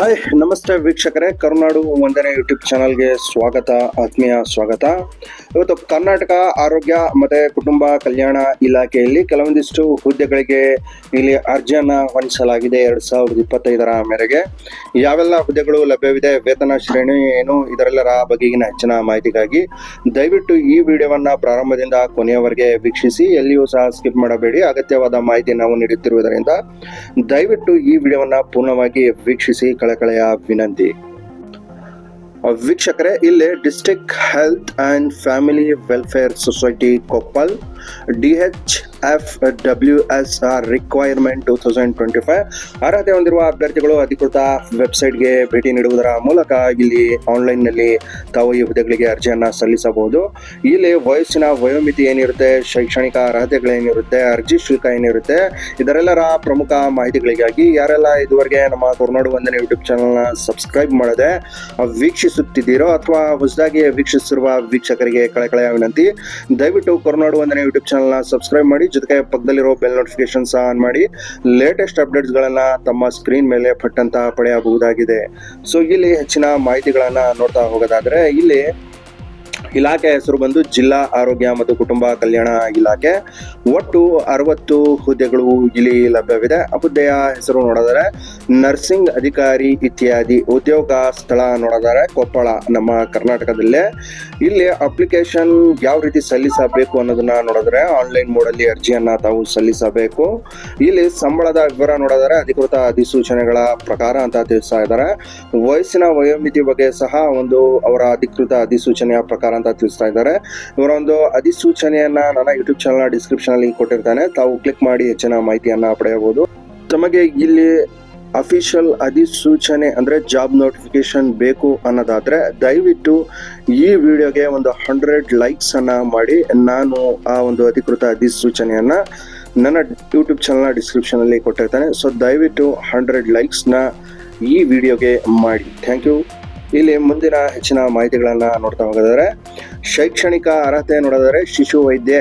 Hi ನಮಸ್ತೆ ವೀಕ್ಷಕರೇ. ಕರುನಾಡು ಒಂದನೇ ಯೂಟ್ಯೂಬ್ ಚಾನಲ್ಗೆ ಸ್ವಾಗತ, ಆತ್ಮೀಯ ಸ್ವಾಗತ. ಇವತ್ತು ಕರ್ನಾಟಕ ಆರೋಗ್ಯ ಮತ್ತು ಕುಟುಂಬ ಕಲ್ಯಾಣ ಇಲಾಖೆಯಲ್ಲಿ ಕೆಲವೊಂದಿಷ್ಟು ಹುದ್ದೆಗಳಿಗೆ ಇಲ್ಲಿ ಅರ್ಜಿಯನ್ನು ಹೊಂದಿಸಲಾಗಿದೆ ಎರಡು ಸಾವಿರದ ಇಪ್ಪತ್ತೈದರ ಮೇರೆಗೆ. ಯಾವೆಲ್ಲ ಹುದ್ದೆಗಳು ಲಭ್ಯವಿದೆ, ವೇತನ ಶ್ರೇಣಿ ಏನು, ಇದರೆಲ್ಲರ ಬಗೆಗಿನ ಹೆಚ್ಚಿನ ಮಾಹಿತಿಗಾಗಿ ದಯವಿಟ್ಟು ಈ ವಿಡಿಯೋವನ್ನು ಪ್ರಾರಂಭದಿಂದ ಕೊನೆಯವರೆಗೆ ವೀಕ್ಷಿಸಿ. ಎಲ್ಲಿಯೂ ಸಹ ಸ್ಕಿಪ್ ಮಾಡಬೇಡಿ. ಅಗತ್ಯವಾದ ಮಾಹಿತಿ ನಾವು ನೀಡುತ್ತಿರುವುದರಿಂದ ದಯವಿಟ್ಟು ಈ ವಿಡಿಯೋವನ್ನು ಪೂರ್ಣವಾಗಿ ವೀಕ್ಷಿಸಿ ಕಳಕಳೆಯ ವಿನಂತಿ. ವೀಕ್ಷಕರೇ ಇಲ್ಲಿ district health and family welfare society Koppal D H S R requirement two thousand twenty five ಅರ್ಹತೆ ಹೊಂದಿರುವ ಅಭ್ಯರ್ಥಿಗಳು ಅಧಿಕೃತ ವೆಬ್ಸೈಟ್ಗೆ ಭೇಟಿ ನೀಡುವುದರ ಮೂಲಕ ಇಲ್ಲಿ ಆನ್ಲೈನ್ನಲ್ಲಿ ತಾವು ಈ ಹುದ್ದೆಗಳಿಗೆ ಅರ್ಜಿಯನ್ನು ಸಲ್ಲಿಸಬಹುದು. ಇಲ್ಲಿ ವಯಸ್ಸಿನ ವಯೋಮಿತಿ ಏನಿರುತ್ತೆ, ಶೈಕ್ಷಣಿಕ ಅರ್ಹತೆಗಳೇನಿರುತ್ತೆ ಅರ್ಜಿ ಶುಲ್ಕ ಏನಿರುತ್ತೆ, ಇದರೆಲ್ಲರ ಪ್ರಮುಖ ಮಾಹಿತಿಗಳಿಗಾಗಿ ಯಾರೆಲ್ಲ ಇದುವರೆಗೆ ನಮ್ಮ ಕರ್ನಾಡು ವಂದನೆ ಯೂಟ್ಯೂಬ್ ಚಾನಲ್ನ ಸಬ್ಸ್ಕ್ರೈಬ್ ಮಾಡದೆ ವೀಕ್ಷಿಸುತ್ತಿದ್ದೀರೋ ಅಥವಾ ಹೊಸದಾಗಿ ವೀಕ್ಷಿಸಿರುವ ವೀಕ್ಷಕರಿಗೆ ಕಳಕಳೆಯ ವಿನಂತಿ, ದಯವಿಟ್ಟು ಕರ್ನಾಡು ಒಂದನೇ ಯೂಟ್ಯೂಬ್ ಚಾನಲ್ನ ಸಬ್ಸ್ಕ್ರೈಬ್ ಮಾಡಿ. ಜೊತೆಗೆ ಪಕ್ಕದಲ್ಲಿರೋ ಬೆಲ್ ನೋಟಿಫಿಕೇಶನ್ ಸಹ ಆನ್ ಮಾಡಿ ಲೇಟೆಸ್ಟ್ ಅಪ್ಡೇಟ್ಸ್ಗಳನ್ನು ತಮ್ಮ ಸ್ಕ್ರೀನ್ ಮೇಲೆ ಪಟ್ಟಂತಹ ಪಡೆಯಬಹುದಾಗಿದೆ. ಸೊ ಇಲ್ಲಿ ಹೆಚ್ಚಿನ ಮಾಹಿತಿಗಳನ್ನು ನೋಡ್ತಾ ಹೋಗೋದಾದ್ರೆ, ಇಲ್ಲಿ ಇಲಾಖೆ ಹೆಸರು ಬಂದು ಜಿಲ್ಲಾ ಆರೋಗ್ಯ ಮತ್ತು ಕುಟುಂಬ ಕಲ್ಯಾಣ ಇಲಾಖೆ. ಒಟ್ಟು ಅರವತ್ತು ಹುದ್ದೆಗಳು ಇಲ್ಲಿ ಲಭ್ಯವಿದೆ. ಹುದ್ದೆಯ ಹೆಸರು ನೋಡಿದರೆ ನರ್ಸಿಂಗ್ ಅಧಿಕಾರಿ ಇತ್ಯಾದಿ ಉದ್ಯೋಗ ಸ್ಥಳ ನೋಡಿದರೆ ಕೊಪ್ಪಳ, ನಮ್ಮ ಕರ್ನಾಟಕದಲ್ಲೇ. ಇಲ್ಲಿ ಅಪ್ಲಿಕೇಶನ್ ಯಾವ ರೀತಿ ಸಲ್ಲಿಸಬೇಕು ಅನ್ನೋದನ್ನ ನೋಡಿದ್ರೆ ಆನ್ಲೈನ್ ಮೋಡಲ್ಲಿ ಅರ್ಜಿಯನ್ನ ತಾವು ಸಲ್ಲಿಸಬೇಕು. ಇಲ್ಲಿ ಸಂಬಳದ ವಿವರ ನೋಡಿದರೆ ಅಧಿಕೃತ ಅಧಿಸೂಚನೆಗಳ ಪ್ರಕಾರ ಅಂತ ತಿಳಿಸ್ತಾ ಇದ್ದಾರೆ. ವಯಸ್ಸಿನ ವಯೋಮಿತಿ ಬಗ್ಗೆ ಸಹ ಒಂದು ಅವರ ಅಧಿಕೃತ ಅಧಿಸೂಚನೆಯ ಪ್ರಕಾರ ಅಂತ ತಿಳಿಸ್ತಾ ಇದ್ದಾರೆ. ಇವರ ಒಂದು ಅಧಿಸೂಚನೆಯನ್ನ ನನ್ನ ಯೂಟ್ಯೂಬ್ ಚಾನಲ್ ಡಿಸ್ಕ್ರಿಪ್ಷನ್ ಅಲ್ಲಿ ಕೊಟ್ಟಿರ್ತಾನೆ. ತಾವು ಕ್ಲಿಕ್ ಮಾಡಿ ಹೆಚ್ಚಿನ ಮಾಹಿತಿಯನ್ನ ಪಡೆಯಬಹುದು. ತಮಗೆ ಇಲ್ಲಿ ಅಫಿಷಿಯಲ್ ಅಧಿಸೂಚನೆ ಅಂದ್ರೆ ಜಾಬ್ ನೋಟಿಫಿಕೇಶನ್ ಬೇಕು ಅನ್ನೋದಾದ್ರೆ ದಯವಿಟ್ಟು ಈ ವಿಡಿಯೋಗೆ ಒಂದು ಹಂಡ್ರೆಡ್ ಲೈಕ್ಸ್ ಅನ್ನ ಮಾಡಿ. ನಾನು ಆ ಒಂದು ಅಧಿಕೃತ ಅಧಿಸೂಚನೆಯನ್ನ ನನ್ನ ಯೂಟ್ಯೂಬ್ ಚಾನಲ್ನ ಡಿಸ್ಕ್ರಿಪ್ಷನ್ ಅಲ್ಲಿ ಕೊಟ್ಟಿರ್ತಾನೆ. ಸೊ ದಯವಿಟ್ಟು ಹಂಡ್ರೆಡ್ ಲೈಕ್ಸ್ನ ಈ ವಿಡಿಯೋಗೆ ಮಾಡಿ. ಥ್ಯಾಂಕ್ ಯು ಇಲ್ಲಿ ಮುಂದಿನ ಹೆಚ್ಚಿನ ಮಾಹಿತಿಗಳನ್ನ ನೋಡ್ತಾ ಹೋಗೋದಾದ್ರೆ, ಶೈಕ್ಷಣಿಕ ಅರ್ಹತೆ ನೋಡಿದರೆ ಶಿಶು ವೈದ್ಯ,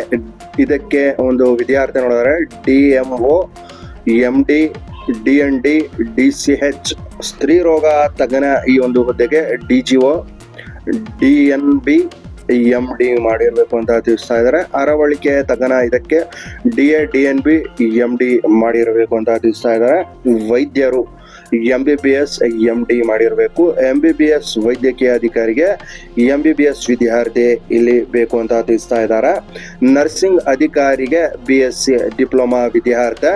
ಇದಕ್ಕೆ ಒಂದು ವಿದ್ಯಾರ್ಥಿ ನೋಡಿದರೆ D M O, M D D N D D C H ಸ್ತ್ರೀ ರೋಗ ತಜ್ಞ ಈ ಒಂದು ಹುದ್ದೆಗೆ D G O, D N B, M D ಮಾಡಿರಬೇಕು ಅಂತ ತಿಳಿಸ್ತಾ ಇದ್ದಾರೆ. ಅರವಳಿಕೆ ತಗನ ಇದಕ್ಕೆ D A, D N B, M D ಮಾಡಿರಬೇಕು ಅಂತ ತಿಳಿಸ್ತಾ ಇದ್ದಾರೆ. ವೈದ್ಯರು M B B S M D ಮಾಡಿರಬೇಕು. ಎಂ ಬಿ ಬಿ ಎಸ್ ವೈದ್ಯಕೀಯ ಅಧಿಕಾರಿಗೆ ಎಂ ಬಿ ಬಿ ಎಸ್ ವಿದ್ಯಾರ್ಥಿ ಇಲ್ಲಿ ಬೇಕು ಅಂತ ತಿಳಿಸ್ತಾ ಇದ್ದಾರೆ. ನರ್ಸಿಂಗ್ ಅಧಿಕಾರಿಗೆ ಬಿ ಎಸ್ ಸಿ ಡಿಪ್ಲೊಮಾ ವಿದ್ಯಾರ್ಥಿ,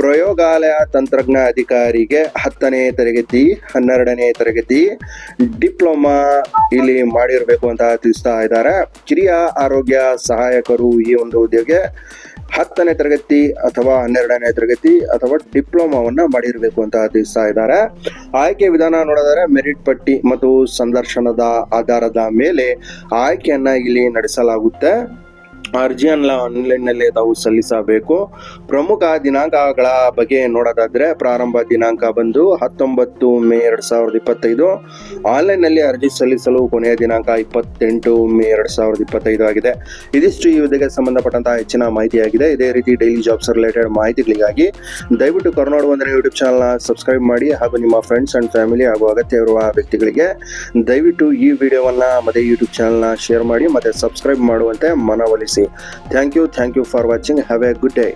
ಪ್ರಯೋಗಾಲಯ ತಂತ್ರಜ್ಞ ಅಧಿಕಾರಿಗೆ ಹತ್ತನೇ ತರಗತಿ, ಹನ್ನೆರಡನೇ ತರಗತಿ ಡಿಪ್ಲೊಮಾ ಇಲ್ಲಿ ಮಾಡಿರಬೇಕು ಅಂತ ತಿಳಿಸ್ತಾ ಇದ್ದಾರೆ. ಕಿರಿಯ ಆರೋಗ್ಯ ಸಹಾಯಕರು ಈ ಒಂದು ಹುದ್ದೆಗೆ ಹತ್ತನೇ ತರಗತಿ ಅಥವಾ ಹನ್ನೆರಡನೇ ತರಗತಿ ಅಥವಾ ಡಿಪ್ಲೊಮಾವನ್ನ ಮಾಡಿರಬೇಕು ಅಂತ ತಿಳಿಸ್ತಾ ಇದ್ದಾರೆ. ಆಯ್ಕೆ ವಿಧಾನ ನೋಡಿದರೆ ಮೆರಿಟ್ ಪಟ್ಟಿ ಮತ್ತು ಸಂದರ್ಶನದ ಆಧಾರದ ಮೇಲೆ ಆಯ್ಕೆಯನ್ನ ಇಲ್ಲಿ ನಡೆಸಲಾಗುತ್ತೆ. ಅರ್ಜಿಯನ್ನ ಆನ್ಲೈನ್ನಲ್ಲಿ ತಾವು ಸಲ್ಲಿಸಬೇಕು. ಪ್ರಮುಖ ದಿನಾಂಕಗಳ ಬಗ್ಗೆ ನೋಡೋದಾದ್ರೆ ಪ್ರಾರಂಭ ದಿನಾಂಕ ಬಂದು ಹತ್ತೊಂಬತ್ತು ಮೇ ಎರಡು ಸಾವಿರದ ಇಪ್ಪತ್ತೈದು. ಆನ್ಲೈನ್ನಲ್ಲಿ ಅರ್ಜಿ ಸಲ್ಲಿಸಲು ಕೊನೆಯ ದಿನಾಂಕ ಇಪ್ಪತ್ತೆಂಟು ಮೇ ಎರಡ್ ಸಾವಿರದ ಇಪ್ಪತ್ತೈದು ಆಗಿದೆ. ಇದಿಷ್ಟು ಈ ಹುದ್ದೆಗೆ ಸಂಬಂಧಪಟ್ಟಂತಹ ಹೆಚ್ಚಿನ ಮಾಹಿತಿಯಾಗಿದೆ. ಇದೇ ರೀತಿ ಡೈಲಿ ಜಾಬ್ಸ್ ರಿಲೇಟೆಡ್ ಮಾಹಿತಿಗಳಿಗಾಗಿ ದಯವಿಟ್ಟು ಕರ್ನಾಡು ಒಂದನೇ ಯೂಟ್ಯೂಬ್ ಚಾನಲ್ನ ಸಬ್ಸ್ಕ್ರೈಬ್ ಮಾಡಿ ಹಾಗೂ ನಿಮ್ಮ ಫ್ರೆಂಡ್ಸ್ ಅಂಡ್ ಫ್ಯಾಮಿಲಿ ಹಾಗೂ ಅಗತ್ಯ ಇರುವ ವ್ಯಕ್ತಿಗಳಿಗೆ ದಯವಿಟ್ಟು ಈ ವಿಡಿಯೋವನ್ನ ಮತ್ತೆ ಯೂಟ್ಯೂಬ್ ಚಾನಲ್ನ ಶೇರ್ ಮಾಡಿ ಮತ್ತೆ ಸಬ್ಸ್ಕ್ರೈಬ್ ಮಾಡುವಂತೆ ಮನವೊಲಿಸಿ. see. Thank you. Thank you for watching. Have a good day.